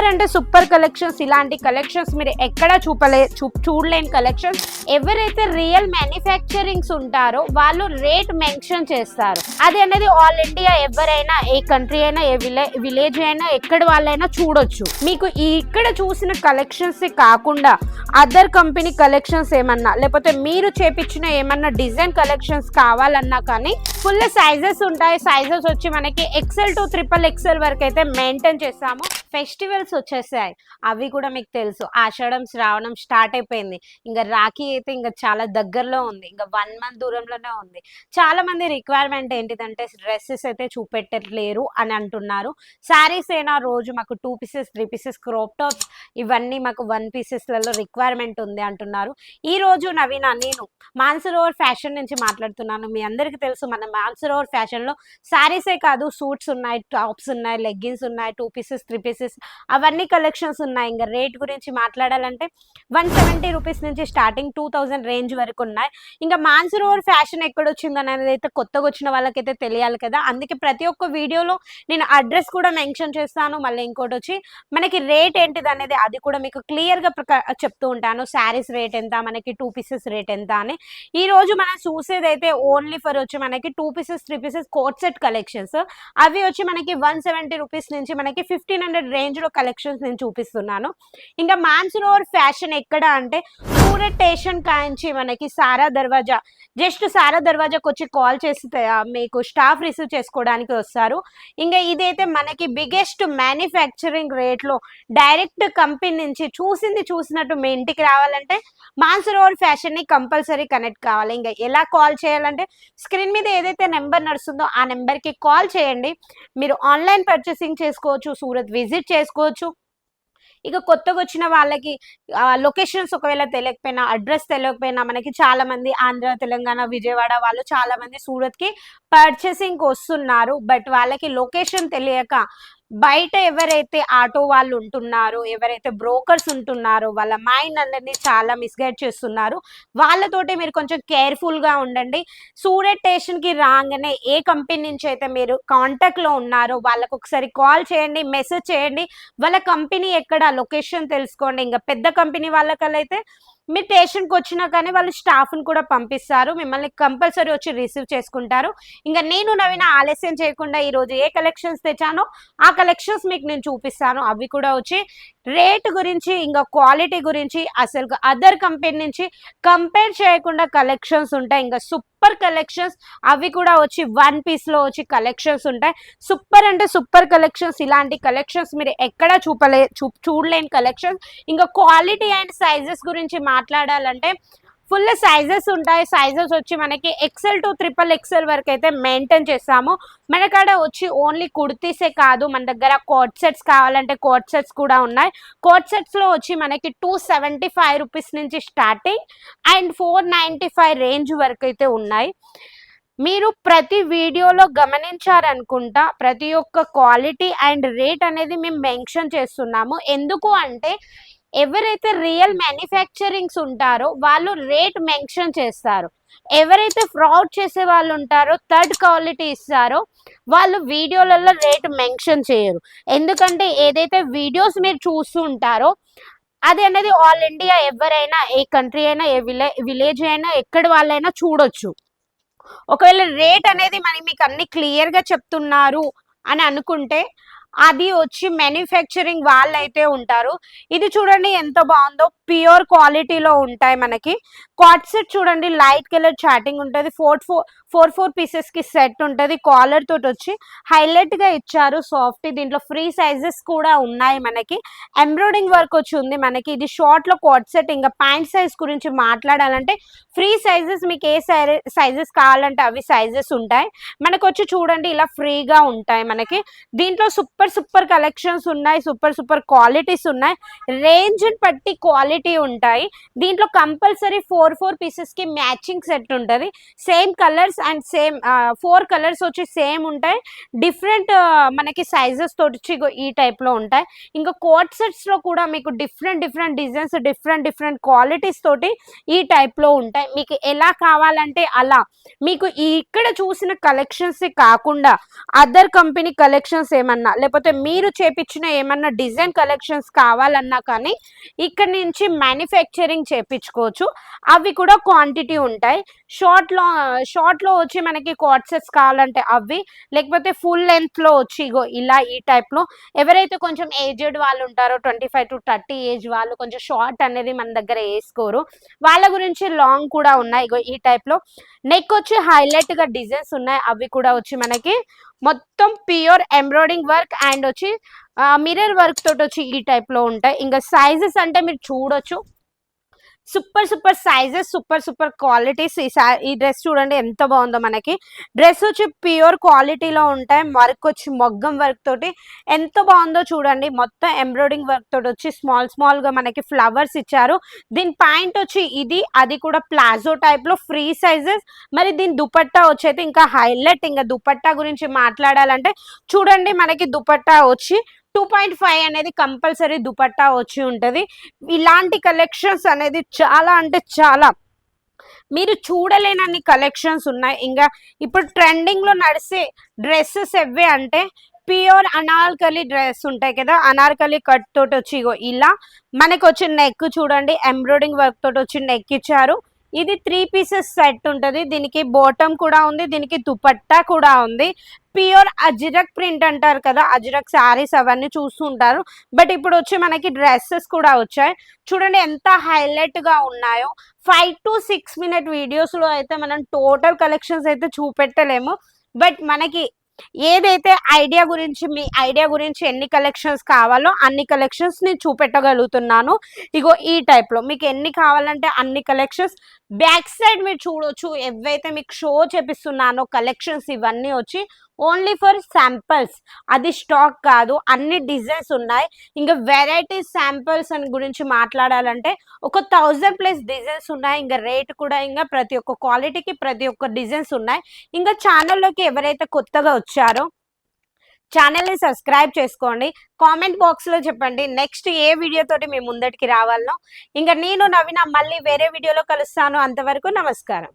Super అంటే super collections ఇలాంటి collections మీరు ఎక్కడ చూపలే చూ చూడలేని కలెక్షన్స్ ఎవరైతే రియల్ మ్యానుఫ్యాక్చరింగ్స్ ఉంటారో వాళ్ళు రేట్ మెన్షన్ చేస్తారు. అది అనేది ఆల్ ఇండియా ఎవరైనా ఏ కంట్రీ అయినా ఏ విలే విలేజ్ అయినా ఎక్కడ వాళ్ళైనా చూడొచ్చు. మీకు ఇక్కడ చూసిన కలెక్షన్స్ కాకుండా అదర్ కంపెనీ కలెక్షన్స్ ఏమన్నా లేకపోతే మీరు చేపించిన ఏమన్నా డిజైన్ కలెక్షన్స్ కావాలన్నా కానీ ఫుల్ సైజెస్ ఉంటాయి. సైజెస్ వచ్చి మనకి ఎక్సెల్ టు ట్రిపుల్ ఎక్సెల్ వరకు అయితే మెయింటైన్ చేస్తాము. ఫెస్టివల్స్ వచ్చేసాయి. అవి కూడా మీకు తెలుసు. ఆషాఢం శ్రావణం స్టార్ట్ అయిపోయింది. ఇంకా రాఖీ అయితే ఇంకా చాలా దగ్గరలో ఉంది. ఇంకా వన్ మంత్ దూరంలోనే ఉంది. చాలా మంది రిక్వైర్మెంట్ ఏంటిదంటే డ్రెస్సెస్ అయితే చూపెట్టలేరు అని అంటున్నారు. శారీస్ అయినా రోజు మాకు two pieces three pieces crop tops ఇవన్నీ మాకు వన్ పీసెస్లలో రిక్వైర్మెంట్ ఉంది అంటున్నారు. ఈ రోజు నవీన నేను మాన్సరోవర్ ఫ్యాషన్ నుంచి మాట్లాడుతున్నాను. మీ అందరికీ తెలుసు మన మాన్సరోవర్ ఫ్యాషన్లో శారీసే కాదు సూట్స్ ఉన్నాయి టాప్స్ ఉన్నాయి లెగ్గిన్స్ ఉన్నాయి టూ పీసెస్ త్రీ పీసెస్ అవన్నీ కలెక్షన్స్ ఉన్నాయి. ఇంకా రేట్ గురించి మాట్లాడాలంటే వన్ సెవెంటీ రూపీస్ నుంచి స్టార్టింగ్ టూ థౌజండ్ రేంజ్ వరకు ఉన్నాయి. ఇంకా మాన్సరోవర్ ఫ్యాషన్ ఎక్కడ వచ్చింది అనేది అయితే కొత్తగా వచ్చిన వాళ్ళకైతే తెలియాలి కదా. అందుకే ప్రతి ఒక్క వీడియోలో నేను అడ్రస్ కూడా మెన్షన్ చేస్తాను. మళ్ళీ ఇంకోటి వచ్చి మనకి రేట్ ఏంటిది అనేది అది కూడా మీకు క్లియర్గా చెప్తూ ఉంటాను. శారీస్ రేట్ ఎంత? మనకి టూ పీసెస్ రేట్ ఎంత? అని. ఈ రోజు మనం చూసేది అయితే ఓన్లీ ఫర్ వచ్చి మనకి two pieces three pieces coat set collections అవి వచ్చి మనకి వన్ సెవెంటీ రూపీస్ నుంచి మనకి ఫిఫ్టీన్ హండ్రెడ్ రేంజ్లో కలెక్షన్స్ నేను చూపిస్తున్నాను. ఇంకా మాన్సరోవర్ ఫ్యాషన్ ఎక్కడ అంటే సూరత్ స్టేషన్ కాంచి మనకి సారా దర్వాజా జస్ట్ సారా దర్వాజాకి వచ్చి కాల్ చేస్తే మీకు స్టాఫ్ రిసీవ్ చేసుకోవడానికి వస్తారు. ఇంకా ఇదైతే మనకి బిగ్గెస్ట్ మ్యానుఫ్యాక్చరింగ్ రేట్లో డైరెక్ట్ కంపెనీ నుంచి చూసింది చూసినట్టు మీ ఇంటికి రావాలంటే మాన్సరోవర్ ఫ్యాషన్ని కంపల్సరీ కనెక్ట్ కావాలి. ఇంకా ఎలా కాల్ చేయాలంటే స్క్రీన్ మీద ఏదైతే నెంబర్ నడుస్తుందో ఆ నెంబర్కి కాల్ చేయండి. మీరు ఆన్లైన్ పర్చేసింగ్ చేసుకోవచ్చు సూరత్ విజిట్ చేసుకోవచ్చు. ఇక కొత్తగా వచ్చిన వాళ్ళకి లొకేషన్స్ ఒకవేళ తెలియకపోయినా అడ్రస్ తెలియకపోయినా మనకి చాలా మంది ఆంధ్ర తెలంగాణ విజయవాడ వాళ్ళు చాలా మంది సూరత్కి పర్చేసింగ్ వస్తున్నారు. బట్ వాళ్ళకి లొకేషన్ తెలియక బయట ఎవరైతే ఆటో వాళ్ళు ఉంటున్నారో ఎవరైతే బ్రోకర్స్ ఉంటున్నారో వాళ్ళ మైండ్ అందరినీ చాలా మిస్గైడ్ చేస్తున్నారు. వాళ్ళతోటి మీరు కొంచెం కేర్ఫుల్గా ఉండండి. సూరత్ స్టేషన్కి రాగానే ఏ కంపెనీ నుంచి అయితే మీరు కాంటాక్ట్లో ఉన్నారో వాళ్ళకు ఒకసారి కాల్ చేయండి మెసేజ్ చేయండి. వాళ్ళ కంపెనీ ఎక్కడ లొకేషన్ తెలుసుకోండి. ఇంకా పెద్ద కంపెనీ వాళ్ళకలైతే మీరు స్టేషన్కి వచ్చినా కానీ వాళ్ళు స్టాఫ్ని కూడా పంపిస్తారు. మిమ్మల్ని కంపల్సరీ వచ్చి రిసీవ్ చేసుకుంటారు. ఇంకా నేను నవీన ఆలస్యం చేయకుండా ఈరోజు ఏ కలెక్షన్స్ తెచ్చానో ఆ కలెక్షన్స్ మీకు నేను చూపిస్తాను. అవి కూడా వచ్చి రేట్ గురించి ఇంకా క్వాలిటీ గురించి అసలు అదర్ కంపెనీ నుంచి కంపేర్ చేయకుండా కలెక్షన్స్ ఉంటాయి. ఇంకా సూపర్ కలెక్షన్స్ అవి కూడా వచ్చి వన్ పీస్లో వచ్చి కలెక్షన్స్ ఉంటాయి. సూపర్ అంటే సూపర్ కలెక్షన్స్. ఇలాంటి కలెక్షన్స్ మీరు ఎక్కడ చూపలే చూ చూడలేని కలెక్షన్స్. ఇంకా క్వాలిటీ అండ్ సైజెస్ గురించి మాట్లాడాలంటే ఫుల్ సైజెస్ ఉంటాయి. సైజెస్ వచ్చి మనకి ఎక్సెల్ టు ట్రిపుల్ ఎక్సెల్ వరకు అయితే మెయింటైన్ చేస్తాము. మన కాడ వచ్చి ఓన్లీ కుర్తీసే కాదు. మన దగ్గర కోట్ సెట్స్ కావాలంటే కోట్ సెట్స్ కూడా ఉన్నాయి. కోట్ సెట్స్లో వచ్చి మనకి టూ సెవెంటీ ఫైవ్ రూపీస్ నుంచి starting and four ninety five range వరకు అయితే ఉన్నాయి. మీరు ప్రతి వీడియోలో గమనించారనుకుంటా ప్రతి ఒక్క క్వాలిటీ అండ్ రేట్ అనేది మేము మెన్షన్ చేస్తున్నాము. ఎందుకు అంటే ఎవరైతే రియల్ మ్యానుఫ్యాక్చరింగ్స్ ఉంటారో వాళ్ళు రేట్ మెన్షన్ చేస్తారు. ఎవరైతే ఫ్రాడ్ చేసే వాళ్ళు ఉంటారో థర్డ్ క్వాలిటీ ఇస్తారో వాళ్ళు వీడియోలలో రేట్ మెన్షన్ చేయరు. ఎందుకంటే ఏదైతే వీడియోస్ మీరు చూస్తూ ఉంటారో అది అనేది ఆల్ ఇండియా ఎవరైనా ఏ కంట్రీ అయినా ఏ విలే విలేజ్ అయినా ఎక్కడ వాళ్ళైనా చూడొచ్చు. ఒకవేళ రేట్ అనేది మరి మీకు అన్ని క్లియర్గా చెప్తున్నారు అని అనుకుంటే అది వచ్చి మ్యానుఫ్యాక్చరింగ్ వాళ్ళు అయితే ఉంటారు. ఇది చూడండి ఎంత బాగుందో. ప్యూర్ క్వాలిటీలో ఉంటాయి మనకి. కాట్ సెట్ చూడండి లైట్ కలర్ చాటింగ్ ఉంటుంది. ఫోర్ ఫోర్ ఫోర్ ఫోర్ పీసెస్కి సెట్ ఉంటుంది. కాలర్ తోటి వచ్చి హైలైట్గా ఇచ్చారు సాఫ్ట్ దీంట్లో ఫ్రీ సైజెస్ కూడా ఉన్నాయి మనకి. ఎంబ్రాయిడింగ్ వర్క్ వచ్చి ఉంది మనకి. ఇది షార్ట్లో కాట్ సెట్ ఇంకా ప్యాంట్ సైజ్ గురించి మాట్లాడాలంటే ఫ్రీ సైజెస్ మీకు ఏ సైజెస్ కావాలంటే అవి సైజెస్ ఉంటాయి. మనకు వచ్చి చూడండి ఇలా ఫ్రీగా ఉంటాయి మనకి. దీంట్లో సూపర్ సూపర్ కలెక్షన్స్ ఉన్నాయి. సూపర్ సూపర్ క్వాలిటీస్ ఉన్నాయి. రేంజ్ బట్టి క్వాలిటీ వెరైటీ ఉంటాయి. దీంట్లో కంపల్సరీ ఫోర్ ఫోర్ పీసెస్కి మ్యాచింగ్ సెట్ ఉంటుంది. Same colours and same four colours వచ్చి సేమ్ ఉంటాయి. డిఫరెంట్ మనకి సైజెస్ తోటి ఈ టైప్ ఈ టైప్లో ఉంటాయి. ఇంకా కోట్ సెట్స్లో కూడా మీకు different different designs different different qualities తోటి ఈ టైప్లో ఉంటాయి. మీకు ఎలా కావాలంటే అలా. మీకు ఇక్కడ చూసిన కలెక్షన్స్ కాకుండా అదర్ కంపెనీ కలెక్షన్స్ ఏమన్నా లేకపోతే మీరు చేపించిన ఏమన్నా డిజైన్ కలెక్షన్స్ కావాలన్నా కానీ ఇక్కడ నుంచి మ్యానుఫ్యాక్చరింగ్ చేపించుకోవచ్చు అవి కూడా క్వాంటిటీ ఉంటాయి. షార్ట్లో షార్ట్లో వచ్చి మనకి క్వాట్సెస్ కావాలంటే అవి లేకపోతే ఫుల్ లెంత్లో వచ్చి ఇగో ఇలా ఈ టైప్లో ఎవరైతే కొంచెం ఏజ్డ్ వాళ్ళు ఉంటారో twenty five to thirty age వాళ్ళు కొంచెం షార్ట్ అనేది మన దగ్గర వేసుకోరు. వాళ్ళ గురించి లాంగ్ కూడా ఉన్నాయి ఇగో ఈ టైప్లో నెక్ వచ్చి హైలైట్గా డిజైన్స్ ఉన్నాయి. అవి కూడా వచ్చి మనకి మొత్తం ప్యూర్ ఎంబ్రాయిడింగ్ వర్క్ అండ్ వచ్చి మిర్రర్ వర్క్ తోటి వచ్చి ఈ టైప్లో ఉంటాయి. ఇంకా సైజెస్ అంటే మీరు చూడొచ్చు. Super super sizes super super qualities. ఈ ఈ డ్రెస్ చూడండి ఎంత బాగుందో మనకి. డ్రెస్ వచ్చి ప్యూర్ క్వాలిటీలో ఉంటాయి. వర్క్ వచ్చి మొగ్గం వర్క్ తోటి ఎంత బాగుందో చూడండి. మొత్తం ఎంబ్రాయిడింగ్ వర్క్ తోటి వచ్చి స్మాల్ స్మాల్గా మనకి ఫ్లవర్స్ ఇచ్చారు. దీని పాయింట్ వచ్చి ఇది అది కూడా ప్లాజో టైప్లో ఫ్రీ సైజెస్. మరి దీని దుపట్టా వచ్చి ఇంకా హైలైట్. ఇంకా దుపట్టా గురించి మాట్లాడాలంటే చూడండి మనకి దుపట్టా వచ్చి టూ పాయింట్ ఫైవ్ అనేది కంపల్సరీ దుపట్టా వచ్చి ఉంటుంది. ఇలాంటి కలెక్షన్స్ అనేది చాలా అంటే చాలా. మీరు చూడలేనన్ని కలెక్షన్స్ ఉన్నాయి. ఇంకా ఇప్పుడు ట్రెండింగ్లో నడిసే డ్రెస్సెస్ ఎవే అంటే ప్యూర్ అనార్కలి డ్రెస్ ఉంటాయి కదా అనార్కలి కట్ తోటి వచ్చి ఇలా మనకు వచ్చి నెక్ చూడండి ఎంబ్రాయిడింగ్ వర్క్ తోటి వచ్చి నెక్ ఇచ్చారు. ఇది త్రీ పీసెస్ సెట్ ఉంటుంది. దీనికి బాటమ్ కూడా ఉంది. దీనికి దుపట్టా కూడా ఉంది. ప్యూర్ అజిరక్ ప్రింట్ అంటారు కదా అజిరక్ శారీస్ అవన్నీ చూస్తుంటారు. బట్ ఇప్పుడు వచ్చి మనకి డ్రెస్సెస్ కూడా వచ్చాయి. చూడండి ఎంత హైలైట్గా ఉన్నాయో. ఫైవ్ టు సిక్స్ మినిట్ వీడియోస్లో అయితే మనం టోటల్ కలెక్షన్స్ అయితే చూపెట్టలేము. బట్ మనకి ఏదైతే ఐడియా గురించి మీ ఐడియా గురించి ఎన్ని కలెక్షన్స్ కావాలో అన్ని కలెక్షన్స్ నేను చూపెట్టగలుగుతున్నాను. ఇగో ఈ టైప్లో మీకు ఎన్ని కావాలంటే అన్ని కలెక్షన్స్. బ్యాక్ సైడ్ మీరు చూడొచ్చు. ఎవైతే మీకు షో చేపిస్తున్నానో కలెక్షన్స్ ఇవన్నీ వచ్చి ఓన్లీ ఫర్ శాంపిల్స్. అది స్టాక్ కాదు అన్ని డిజైన్స్ ఉన్నాయి. ఇంకా వెరైటీస్ శాంపిల్స్ అని గురించి మాట్లాడాలంటే ఒక థౌజండ్ ప్లస్ డిజైన్స్ ఉన్నాయి. ఇంకా రేట్ కూడా ఇంకా ప్రతి ఒక్క క్వాలిటీకి ప్రతి ఒక్క డిజైన్స్ ఉన్నాయి. ఇంకా ఛానల్లోకి ఎవరైతే కొత్తగా వచ్చారో ఛానల్ని సబ్స్క్రైబ్ చేసుకోండి. కామెంట్ బాక్స్లో చెప్పండి. నెక్స్ట్ ఏ వీడియో తోటి మేము ముందటికి రావాలనో ఇంకా నేను నవీన మళ్ళీ వేరే వీడియోలో కలుస్తాను. అంతవరకు నమస్కారం.